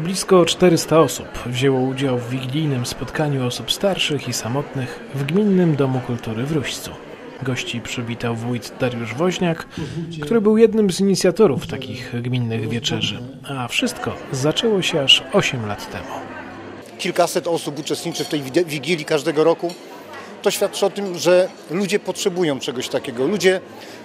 Blisko 400 osób wzięło udział w wigilijnym spotkaniu osób starszych i samotnych w Gminnym Domu Kultury w Ruścu. Gości przywitał wójt Dariusz Woźniak, który był jednym z inicjatorów takich gminnych wieczerzy. A wszystko zaczęło się aż 8 lat temu. Kilkaset osób uczestniczy w tej wigilii każdego roku. To świadczy o tym, że ludzie potrzebują czegoś takiego. Ludzie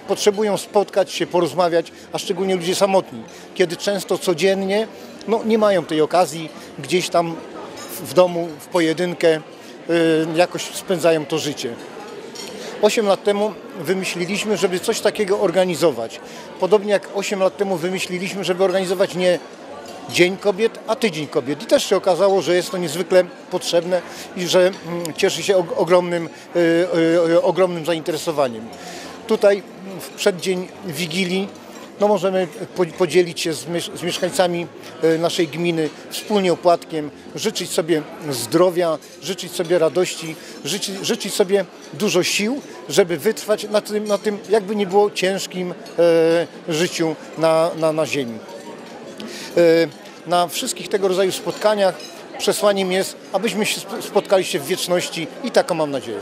potrzebują spotkać się, porozmawiać, a szczególnie ludzie samotni, kiedy często codziennie no, nie mają tej okazji, gdzieś tam w domu, w pojedynkę y, jakoś spędzają to życie. 8 lat temu wymyśliliśmy, żeby coś takiego organizować. Podobnie jak 8 lat temu wymyśliliśmy, żeby organizować nie Dzień Kobiet, a Tydzień Kobiet. I też się okazało, że jest to niezwykle potrzebne i że mm, cieszy się og- ogromnym, y, y, y, ogromnym zainteresowaniem. Tutaj w przeddzień Wigilii no możemy po- podzielić się z, miesz- z mieszkańcami naszej gminy wspólnie opłatkiem, życzyć sobie zdrowia, życzyć sobie radości, życzyć, życzyć sobie dużo sił, żeby wytrwać na tym, na tym jakby nie było ciężkim życiu na, na, na ziemi. E, Na wszystkich tego rodzaju spotkaniach przesłaniem jest, abyśmy się sp- spotkali się w wieczności i taką mam nadzieję.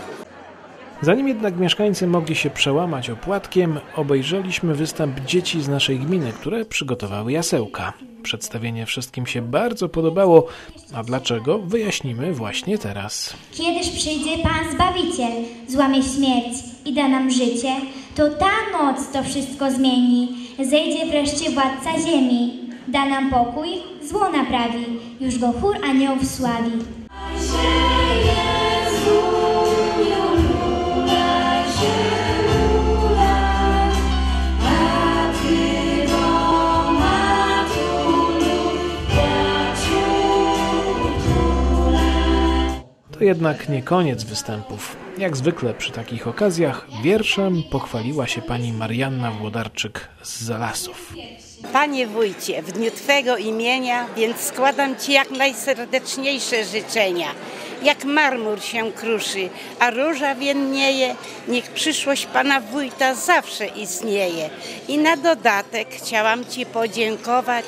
Zanim jednak mieszkańcy mogli się przełamać opłatkiem, obejrzeliśmy występ dzieci z naszej gminy, które przygotowały jasełka. Przedstawienie wszystkim się bardzo podobało, a dlaczego wyjaśnimy właśnie teraz. Kiedyż przyjdzie Pan Zbawiciel, złamie śmierć i da nam życie, to ta noc to wszystko zmieni. Zejdzie wreszcie władca ziemi, da nam pokój, zło naprawi, już go chór aniołów sławi. To jednak nie koniec występów. Jak zwykle przy takich okazjach wierszem pochwaliła się pani Marianna Włodarczyk z Zalasów. Panie wójcie, w dniu Twego imienia, więc składam Ci jak najserdeczniejsze życzenia. Jak marmur się kruszy, a róża więnieje, niech przyszłość Pana wójta zawsze istnieje. I na dodatek chciałam Ci podziękować,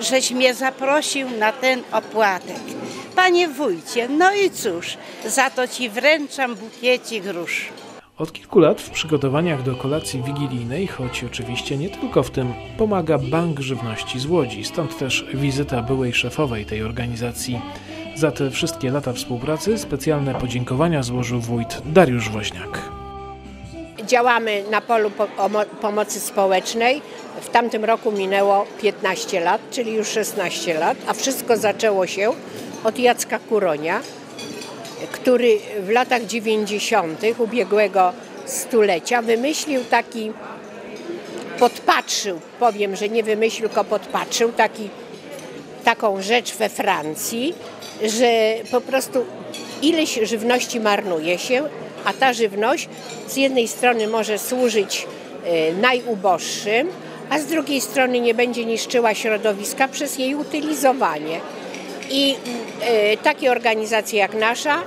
żeś mnie zaprosił na ten opłatek. Panie wójcie, no i cóż, za to Ci wręczam bukiecik róż. Od kilku lat w przygotowaniach do kolacji wigilijnej, choć oczywiście nie tylko w tym, pomaga Bank Żywności z Łodzi, stąd też wizyta byłej szefowej tej organizacji. Za te wszystkie lata współpracy specjalne podziękowania złożył wójt Dariusz Woźniak. Działamy na polu po- omo- pomocy społecznej. W tamtym roku minęło 15 lat, czyli już 16 lat, a wszystko zaczęło się od Jacka Kuronia, który w latach 90. ubiegłego stulecia wymyślił taki, podpatrzył, powiem, że nie wymyślił, tylko podpatrzył taki, taką rzecz we Francji, że po prostu ileś żywności marnuje się, a ta żywność z jednej strony może służyć e, najuboższym, a z drugiej strony nie będzie niszczyła środowiska przez jej utylizowanie. I e, takie organizacje jak nasza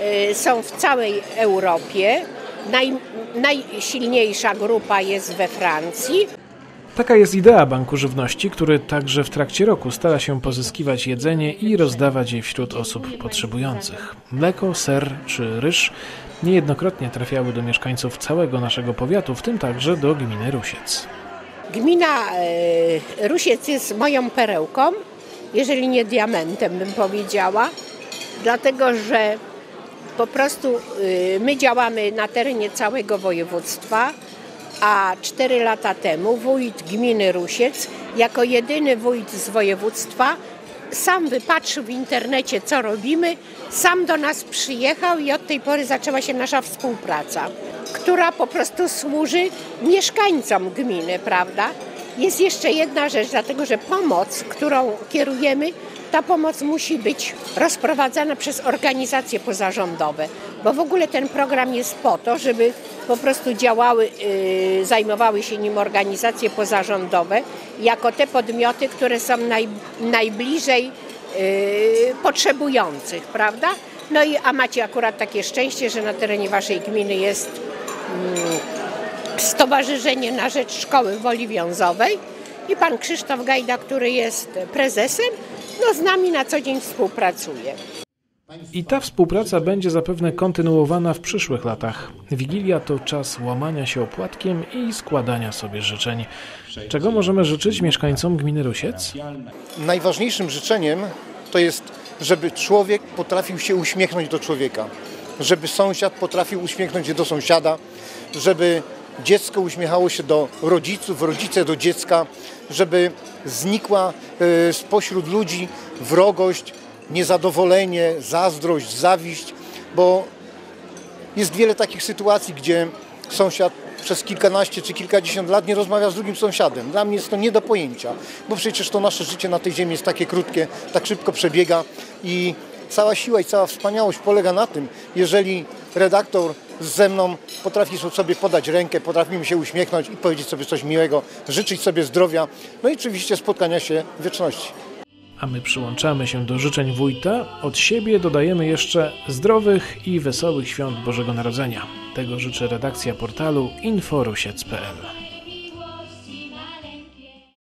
e, są w całej Europie. Naj, najsilniejsza grupa jest we Francji. Taka jest idea Banku Żywności, który także w trakcie roku stara się pozyskiwać jedzenie i rozdawać je wśród osób potrzebujących. Mleko, ser czy ryż niejednokrotnie trafiały do mieszkańców całego naszego powiatu, w tym także do gminy Rusiec. Gmina e, Rusiec jest moją perełką, jeżeli nie diamentem bym powiedziała, dlatego że po prostu e, my działamy na terenie całego województwa, a cztery lata temu wójt gminy Rusiec, jako jedyny wójt z województwa, sam wypatrzył w internecie, co robimy, sam do nas przyjechał i od tej pory zaczęła się nasza współpraca, która po prostu służy mieszkańcom gminy, prawda? Jest jeszcze jedna rzecz, dlatego że pomoc, którą kierujemy, ta pomoc musi być rozprowadzana przez organizacje pozarządowe, bo w ogóle ten program jest po to, żeby po prostu działały, yy, zajmowały się nim organizacje pozarządowe jako te podmioty, które są naj, najbliżej yy, potrzebujących, prawda? No i a macie akurat takie szczęście, że na terenie waszej gminy jest mm, Stowarzyszenie na Rzecz Szkoły Woli Wiązowej i pan Krzysztof Gajda, który jest prezesem no, z nami na co dzień współpracuje. I ta współpraca będzie zapewne kontynuowana w przyszłych latach. Wigilia to czas łamania się opłatkiem i składania sobie życzeń. Czego możemy życzyć mieszkańcom gminy Rusiec? Najważniejszym życzeniem to jest, żeby człowiek potrafił się uśmiechnąć do człowieka, żeby sąsiad potrafił uśmiechnąć się do sąsiada, żeby dziecko uśmiechało się do rodziców, rodzice do dziecka, żeby znikła e, spośród ludzi wrogość, niezadowolenie, zazdrość, zawiść, bo jest wiele takich sytuacji, gdzie sąsiad przez kilkanaście czy kilkadziesiąt lat nie rozmawia z drugim sąsiadem. Dla mnie jest to nie do pojęcia, bo przecież to nasze życie na tej ziemi jest takie krótkie, tak szybko przebiega i cała siła i cała wspaniałość polega na tym, jeżeli redaktor ze mną potrafi sobie podać rękę, potrafi mi się uśmiechnąć i powiedzieć sobie coś miłego, życzyć sobie zdrowia, no i oczywiście spotkania się w wieczności. A my przyłączamy się do życzeń wójta. Od siebie dodajemy jeszcze zdrowych i wesołych świąt Bożego Narodzenia. Tego życzy redakcja portalu inforusiec.pl.